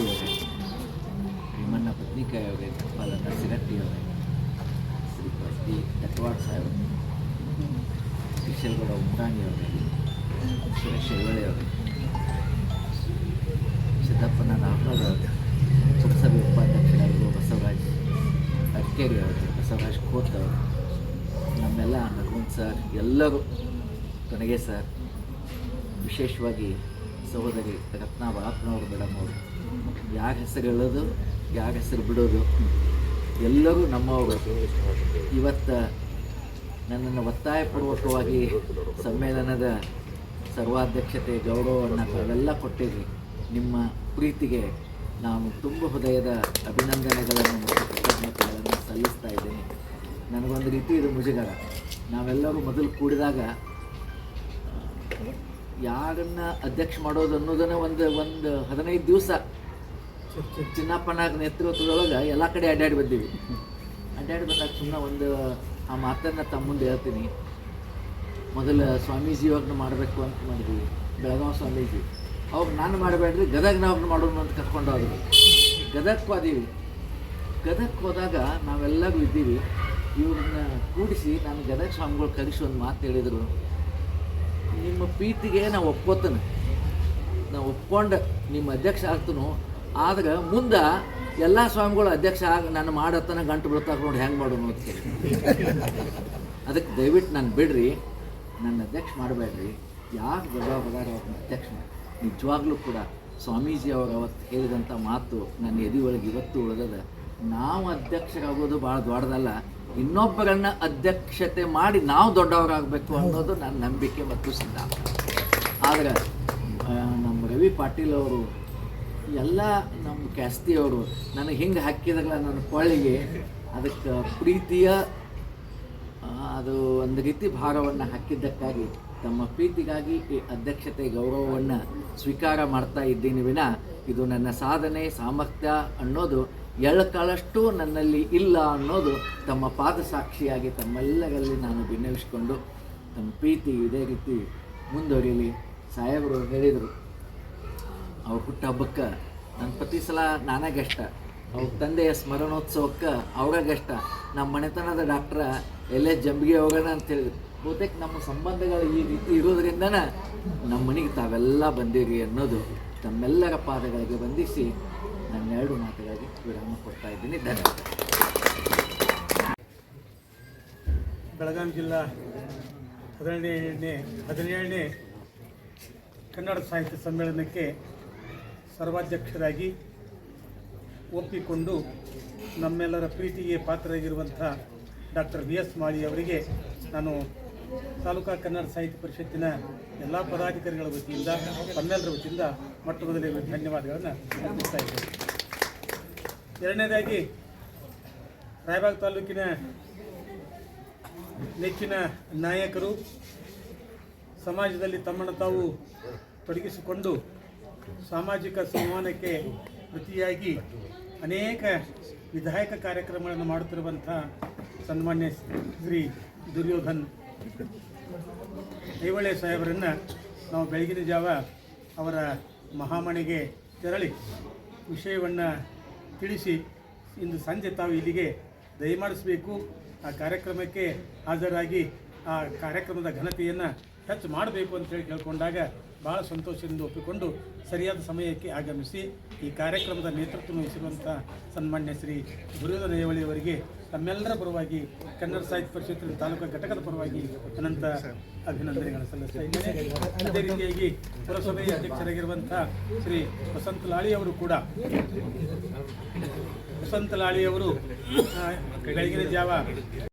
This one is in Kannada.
ಅವರೇ ಭೀಮಣ್ಣ ಗೋಪಾಲಣ್ಣ ಸಿರಟ್ಟಿ ಅವರೇ. ಶ್ರೀ ಡಿ ಕಟ್ವಾಡ್ ಸಾಹೇಬ್. ಕಿಶಲ್ಗೌಡ ಉಮ್ರಾಣಿ ಅವರೇ. ಸುರೇಶ್ ಐವಳೆ ಅವರೇ. ಸಿದ್ದಪ್ಪನ ನಾಗರಾಜ್ ಪುರಸಭೆ ಉಪಾಧ್ಯಕ್ಷರಾಗಿರುವ ಬಸವರಾಜ್ ಅಕ್ಕೇರಿ ಅವರು, ಬಸವರಾಜ್ ಕೋತ್ ಅವರು. ನಮ್ಮೆಲ್ಲ ನಗುಂದ್ ಸರ್, ಎಲ್ಲರೂ ಕೊನೆಗೆ ಸರ್. ವಿಶೇಷವಾಗಿ ಸಹೋದರಿ ರತ್ನಾ ಬಾಪ್ನವರು ಮೇಡಮ್ ಅವರು. ಯಾರ ಹೆಸರು ಹೇಳೋದು, ಯಾರ ಹೆಸರು ಬಿಡೋದು. ಎಲ್ಲರೂ ನಮ್ಮವರು. ಇವತ್ತು ನನ್ನನ್ನು ಒತ್ತಾಯಪೂರ್ವಕವಾಗಿ ಸಮ್ಮೇಳನದ ಸರ್ವಾಧ್ಯಕ್ಷತೆ, ಗೌರವವನ್ನು ಅವೆಲ್ಲ ಕೊಟ್ಟಿರಿ. ನಿಮ್ಮ ಪ್ರೀತಿಗೆ ನಾನು ತುಂಬ ಹೃದಯದ ಅಭಿನಂದನೆಗಳನ್ನು ಮತ್ತು ಕೃತಜ್ಞತೆಗಳನ್ನು ಸಲ್ಲಿಸ್ತಾ ಇದ್ದೀನಿ. ನನಗೊಂದು ರೀತಿ ಇದು ಮುಜುಗರ. ನಾವೆಲ್ಲರೂ ಮೊದಲು ಕೂಡಿದಾಗ, ಯಾರನ್ನು ಅಧ್ಯಕ್ಷ ಮಾಡೋದು ಅನ್ನೋದನ್ನು ಒಂದು ಒಂದು ಹದಿನೈದು ದಿವಸ ಚಿನ್ನಪ್ಪನ ನೇತೃತ್ವದೊಳಗೆ ಎಲ್ಲ ಕಡೆ ಅಡ್ಡಾಡಿ ಬಂದೀವಿ. ಅಡ್ಡಾಡಿ ಬಂದಾಗ ಸುಮ್ಮನೆ ಒಂದು, ಆ ಮಾತನ್ನು ತಮ್ಮ ಮುಂದೆ ಹೇಳ್ತೀನಿ. ಮೊದಲು ಸ್ವಾಮೀಜಿ ಅವ್ರನ್ನ ಮಾಡಬೇಕು ಅಂತ ಮಾಡಿದ್ವಿ. ಬೆಳಗಾವಿ ಸ್ವಾಮೀಜಿ. ಅವ್ರು ನಾನು ಮಾಡಬೇಡ್ರಿ ಗದಗ್ನವ್ರನ್ನ ಮಾಡೋಣ ಅಂತ ಕರ್ಕೊಂಡು ಹೋದ್ರು ಗದಗಕ್ಕೆ ಹೋದೀವಿ. ಗದಗಕ್ಕೆ ಹೋದಾಗ ನಾವೆಲ್ಲರೂ ಇದ್ದೀವಿ. ಇವ್ರನ್ನ ಕೂಡಿಸಿ ನಾನು ಗದಗ ಸ್ವಾಮಿಗಳು ಕಲಿಸಿ ಒಂದು ಮಾತು ಹೇಳಿದರು. ನಿಮ್ಮ ಪ್ರೀತಿಗೆ ನಾವು ಒಪ್ಕೋತೇನೆ ನಾವು ಒಪ್ಕೊಂಡು ನಿಮ್ಮ ಅಧ್ಯಕ್ಷ ಆಗ್ತನು. ಆದ್ರೆ ಮುಂದೆ ಎಲ್ಲ ಸ್ವಾಮಿಗಳು ಅಧ್ಯಕ್ಷ ಆಗ ನಾನು ಮಾಡತ್ತನ ಗಂಟು ಬಿಡ್ತಾಕ ನೋಡಿ ಹೆಂಗೆ ಮಾಡೋದು ಅಂತ ಅದಕ್ಕೆ ದಯವಿಟ್ಟು ನಾನು ಬಿಡ್ರಿ, ನನ್ನ ಅಧ್ಯಕ್ಷ ಮಾಡಬೇಡ್ರಿ. ಯಾರು ದೊಡ್ಡ ಬಗಾರ ಅವ್ರನ್ನ ಅಧ್ಯಕ್ಷ ನಿಜವಾಗ್ಲೂ ಕೂಡ ಸ್ವಾಮೀಜಿ ಅವರು ಅವತ್ತು ಹೇಳಿದಂಥ ಮಾತು ನನ್ನ ಎದಿ ಒಳಗೆ ಇವತ್ತು ಉಳಿದದ. ನಾವು ಅಧ್ಯಕ್ಷರಾಗೋದು ಭಾಳ ದೊಡ್ಡದಲ್ಲ, ಇನ್ನೊಬ್ಬರನ್ನ ಅಧ್ಯಕ್ಷತೆ ಮಾಡಿ ನಾವು ದೊಡ್ಡವರಾಗಬೇಕು ಅನ್ನೋದು ನನ್ನ ನಂಬಿಕೆ ಮತ್ತು ಸಿದ್ಧ ಆದರೆ ನಮ್ಮ ರವಿ ಪಾಟೀಲ್ ಅವರು ಎಲ್ಲ ನಮ್ಮ ಕ್ಯಾಸ್ತಿಯವರು ನನಗೆ ಹಿಂಗೆ ಹಾಕಿದಾಗಲ ನನ್ನ ಕೊಳ್ಳಿಗೆ ಅದಕ್ಕೆ ಪ್ರೀತಿಯ ಅದು ಒಂದು ರೀತಿ ಭಾರವನ್ನು ಹಾಕಿದ್ದಕ್ಕಾಗಿ ತಮ್ಮ ಪ್ರೀತಿಗಾಗಿ ಈ ಅಧ್ಯಕ್ಷತೆ ಗೌರವವನ್ನು ಸ್ವೀಕಾರ ಮಾಡ್ತಾ ಇದ್ದೀನಿ ವಿನ. ಇದು ನನ್ನ ಸಾಧನೆ, ಸಾಮರ್ಥ್ಯ ಅನ್ನೋದು ಎಳ್ಳಕಾಳಷ್ಟು ನನ್ನಲ್ಲಿ ಇಲ್ಲ ಅನ್ನೋದು ತಮ್ಮ ಪಾದ ಸಾಕ್ಷಿಯಾಗಿ ತಮ್ಮೆಲ್ಲರಲ್ಲಿ ನಾನು ಭಿನ್ನವಿಸ್ಕೊಂಡು ತಮ್ಮ ಪ್ರೀತಿ ಇದೇ ರೀತಿ ಮುಂದುವರಿಯಲಿ ಸಾಹೇಬರು ಹೇಳಿದರು. ಅವ್ರ ಹುಟ್ಟುಹಬ್ಬಕ್ಕೆ ನನ್ನ ಪ್ರತಿ ಸಲ ನಾನೇ ಗೆಷ್ಟ. ಅವ್ರ ತಂದೆಯ ಸ್ಮರಣೋತ್ಸವಕ್ಕೆ ಅವರ ಗೆಷ್ಟ. ನಮ್ಮ ಮನೆತನದ ಡಾಕ್ಟ್ರ ಎಲ್ಲೇ ಜಂಬಿಗೆ ಹೋಗೋಣ ಅಂತ ಹೇಳಿದ್ರು ಬಹುತೇಕ ನಮ್ಮ ಸಂಬಂಧಗಳು ಈ ರೀತಿ ಇರೋದ್ರಿಂದ ನಮ್ಮ ಮನೆಗೆ ತಾವೆಲ್ಲ ಬಂದಿರಿ ಅನ್ನೋದು ತಮ್ಮೆಲ್ಲರ ಪಾದಗಳಿಗೆ ಬಂಧಿಸಿ ನನ್ನ ಎರಡು ಮಾತುಗಳಿಗೆ ವಿರಾಮ ಕೊಡ್ತಾ ಇದ್ದೀನಿ. ಧನ್ಯವಾದ ಬೆಳಗಾವಿ ಜಿಲ್ಲಾ ಹದಿನೇಳನೇ ಹದಿನೇಳನೇ ಕನ್ನಡ ಸಾಹಿತ್ಯ ಸಮ್ಮೇಳನಕ್ಕೆ ಸರ್ವಾಧ್ಯಕ್ಷರಾಗಿ ಒಪ್ಪಿಕೊಂಡು ನಮ್ಮೆಲ್ಲರ ಪ್ರೀತಿಗೆ ಪಾತ್ರರಾಗಿರುವಂಥ ಡಾಕ್ಟರ್ ವಿ ಎಸ್ ಮಾಳಿ ಅವರಿಗೆ ನಾನು ತಾಲೂಕಾ ಕನ್ನಡ ಸಾಹಿತ್ಯ ಪರಿಷತ್ತಿನ ಎಲ್ಲ ಪದಾಧಿಕಾರಿಗಳ ವತಿಯಿಂದ, ತಮ್ಮೆಲ್ಲರ ವತಿಯಿಂದ ಮೊಟ್ಟ ಮೊದಲೇ ಧನ್ಯವಾದಗಳನ್ನು ಅರ್ಪಿಸ್ತಾ ಇದ್ದೇನೆ. ಎರಡನೇದಾಗಿ, ರಾಯಬಾಗ್ ತಾಲೂಕಿನ ನೆಚ್ಚಿನ ನಾಯಕರು ಸಮಾಜದಲ್ಲಿ ತಮ್ಮನ್ನು ತಾವು ತೊಡಗಿಸಿಕೊಂಡು ಸಾಮಾಜಿಕ ಸಂವಹನಕ್ಕೆ ಪ್ರತಿಯಾಗಿ ಅನೇಕ ವಿಧಾಯಕ ಕಾರ್ಯಕ್ರಮಗಳನ್ನು ಮಾಡುತ್ತಿರುವಂಥ ಸನ್ಮಾನ್ಯ ಶ್ರೀ ದುರ್ಯೋಧನ್ ಐವಳೆ ಸಾಹೇಬರನ್ನು ನಾವು ಬೆಳಗಿನ ಜಾವ ಅವರ ಮಹಾಮಣೆಗೆ ತೆರಳಿ ವಿಷಯವನ್ನು ತಿಳಿಸಿ ಇಂದು ಸಂಜೆ ತಾವು ಇಲ್ಲಿಗೆ ದಯಮಾಡಿಸಬೇಕು. ಆ ಕಾರ್ಯಕ್ರಮಕ್ಕೆ ಹಾಜರಾಗಿ ಆ ಕಾರ್ಯಕ್ರಮದ ಘನತೆಯನ್ನು ಹೆಚ್ಚು ಮಾಡಬೇಕು ಅಂತೇಳಿ ಕೇಳಿಕೊಂಡಾಗ ಭಾಳ ಸಂತೋಷದಿಂದ ಒಪ್ಪಿಕೊಂಡು ಸರಿಯಾದ ಸಮಯಕ್ಕೆ ಆಗಮಿಸಿ ಈ ಕಾರ್ಯಕ್ರಮದ ನೇತೃತ್ವ ವಹಿಸಿರುವಂಥ ಸನ್ಮಾನ್ಯ ಶ್ರೀ ದುರ್ಯೋಧನ ನೇವಳಿ ಅವರಿಗೆ ತಮ್ಮೆಲ್ಲರ ಪರವಾಗಿ ಕನ್ನಡ ಸಾಹಿತ್ಯ ಪರಿಷತ್ತಿನ ತಾಲೂಕು ಘಟಕದ ಪರವಾಗಿ ಅನಂತ ಅಭಿನಂದನೆಗಳನ್ನು ಸಲ್ಲಿಸ್ತಾ ಇದ್ದೇನೆ. ಅದೇ ರೀತಿಯಾಗಿ ಪುರಸಭೆಯ ಅಧ್ಯಕ್ಷರಾಗಿರುವಂಥ ಶ್ರೀ ವಸಂತ ಲಾಳಿ ಅವರು ಕೂಡ ವಸಂತ ಲಾಳಿ ಅವರು ಆ, ಬೆಳಗಿನ ಜಾವ